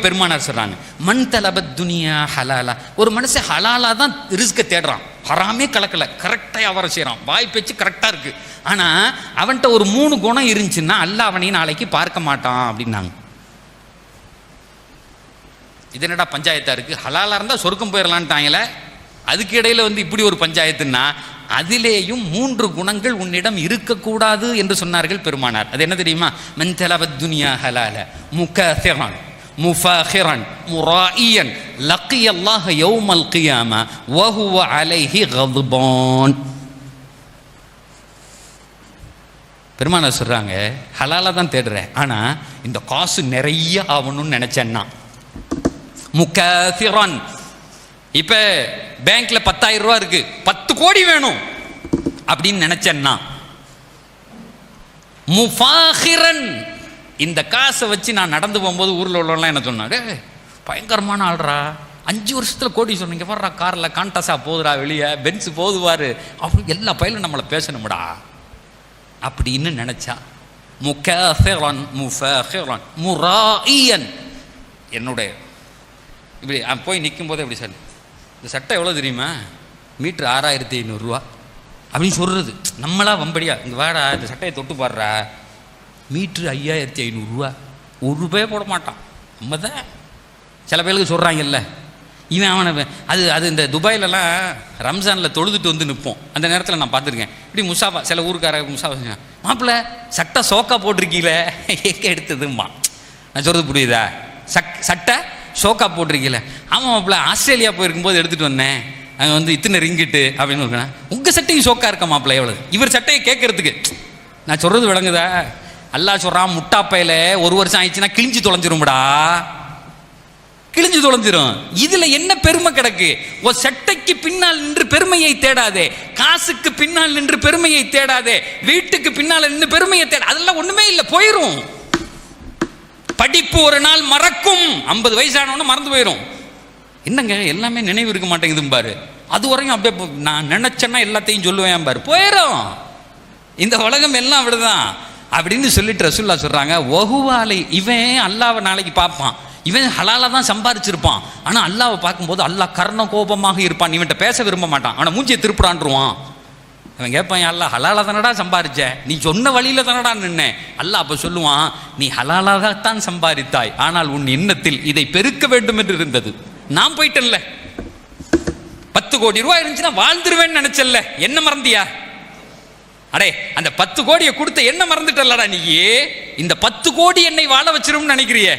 பெருமானார் சொல்றாங்க மண் தலபத் துனியா ஹலாலா. ஒரு மனுஷன் ஹலாலா தான் ரிஸ்க தேடுறான். ஹராமே கலக்கல. கரெக்டாக வியாபாரம் செய்கிறான் வாய் பேச்சு கரெக்டாக இருக்கு. ஆனா அவன்கிட்ட ஒரு மூணு குணம் இருந்துச்சுன்னா அல்ல அவனையும் நாளைக்கு பார்க்க மாட்டான் அப்படின்னாங்க. இது என்னடா பஞ்சாயத்தா இருக்கு? ஹலாலா இருந்தா சொர்க்கம் போயிடலான்ட்டாங்களே அதுக்கு இடையில வந்து இப்படி ஒரு பஞ்சாயத்துன்னா அதிலேயும் மூன்று குணங்கள் உன்னிடம் இருக்கக்கூடாது என்று சொன்னார்கள் பெருமானார். அது என்ன தெரியுமா? மஞ்சலபத் துனியா ஹலால. முகசிரன் முஃபாஹிரன் முராயியன் லக்கி அல்லாஹ் யௌமல் கியாமா வஹுவ அலைஹி கதுபான். பெருமான சொல்றாங்க ஹலாலா தான் தேடுறேன் ஆனா இந்த காசு நிறைய ஆகணும்னு நினைச்சேன்னா முகசிரன் இப்போ பேங்க்ல பத்தாயிரம் ரூபா இருக்கு பத்து கோடி வேணும் அப்படின்னு நினைச்சேன்னா முஃபாஹிரன் இந்த காசை வச்சு நான் நடந்து போகும்போது ஊரில் உள்ளவங்களாம் என்ன சொன்னாங்க பயங்கரமான ஆள்றா அஞ்சு வருஷத்தில் கோடி சொன்னீங்க. வர்றா காரில் கான்டாஸா போகுதுடா வெளியே பென்ஸ் போதுவாரு அப்படி எல்லா பயிலும் நம்மளை பேசணும்டா. அப்படின்னு நினச்சா முகன் முஃபன் முராயன் என்னுடைய இப்படி போய் நிற்கும் போதே இப்படி சார் இந்த சட்டை எவ்வளோ தெரியுமா? மீட்ரு ஆறாயிரத்தி ஐநூறுரூவா அப்படின்னு சொல்கிறது நம்மளா வம்படியா இங்கே வாடா இந்த சட்டையை தொட்டு பாடுறா மீட்ரு ஐயாயிரத்தி ஐநூறுரூவா ஒரு ரூபாயே போட மாட்டான். நம்ம தான் சில பேருக்கு சொல்கிறாங்கல்ல இவன் அவனை அது அது இந்த துபாயிலலாம் ரம்ஜானில் தொழுதுட்டு வந்து நிற்போம் அந்த நேரத்தில் நான் பார்த்துருக்கேன். இப்படி முசாஃபா சில ஊருக்கார முசாஃபா மாப்பிள்ள சட்டை சோக்கா போட்டிருக்கீங்களே? எங்கே எடுத்ததும்மா. நான் சொல்கிறது புரியுதா? சக் சட்டை ஷோக்கா போட்டிருக்கீங்களே? ஆமாம் மாப்பிள்ள ஆஸ்திரேலியா போயிருக்கும்போது எடுத்துகிட்டு வந்தேன். அங்கே வந்து இத்தனை ரிங்கிட்டு அப்படின்னு இருக்கேன் உங்கள் சட்டையும் சோக்கா இருக்கா மாப்பிள்ள எவ்வளோ இவர் சட்டையை கேட்கறதுக்கு. நான் சொல்கிறது விளங்குதா? அல்லாஹ் சொல்கிறான் முட்டாப்பையில ஒரு வருஷம் ஆயிடுச்சுன்னா கிழிஞ்சு தொலைஞ்சிரும்டா. கிழிஞ்சு தொலைஞ்சிரும். இதுல என்ன பெருமை கிடக்கு? ஒரு சட்டைக்கு பின்னால் நின்று பெருமையை தேடாதே. காசுக்கு பின்னால் நின்று பெருமையை தேடாதே. வீட்டுக்கு பின்னால் நின்று பெருமையை தேட அதெல்லாம் ஒண்ணுமே இல்லை போயிரும். படிப்பு ஒரு நாள் மறக்கும். ஐம்பது வயசானவன மறந்து போயிடும் என்னங்க எல்லாமே நினைவு இருக்க மாட்டேங்குது பாரு. அது வரையும் அப்படியே போ- நான் நினைச்சேன்னா எல்லாத்தையும் சொல்லுவேன் பாரு. போயிடும் இந்த உலகம் எல்லாம் அப்படிதான். அப்படின்னு சொல்லிட்டு ரசூல்லா சொல்கிறாங்க ஒகுவாலை இவன் அல்லாவை நாளைக்கு பார்ப்பான். இவன் ஹலாலா தான் சம்பாரிச்சிருப்பான். ஆனால் அல்லாவை பார்க்கும்போது அல்லாஹ் கர்ண கோபமாக இருப்பான். இவன்கிட்ட பேச விரும்ப மாட்டான். அவனை மூஞ்சியை திருப்புறான்ருவான். அவன் கேட்பான் அல்லா ஹலாலா தானடா சம்பாரிச்ச? நீ சொன்ன வழியில் தானடா நின்னேன் அல்லாஹ் அப்போ சொல்லுவான் நீ ஹலாலாகத்தான் சம்பாதித்தாய் ஆனால் உன் எண்ணத்தில் இதை பெருக்க வேண்டும் என்று இருந்தது. நான் போயிட்டேன்ல. பத்து கோடி ரூபாய் இருந்துச்சுன்னா வாழ்ந்துருவேன்னு நினைச்சல என்ன மறந்தியா? அடே அந்த பத்து கோடியை கொடுத்த என்ன மறந்துட்டல்லடா நீ இந்த பத்து கோடி என்னை வாழ வச்சிரும்னு நினைக்கிறியே?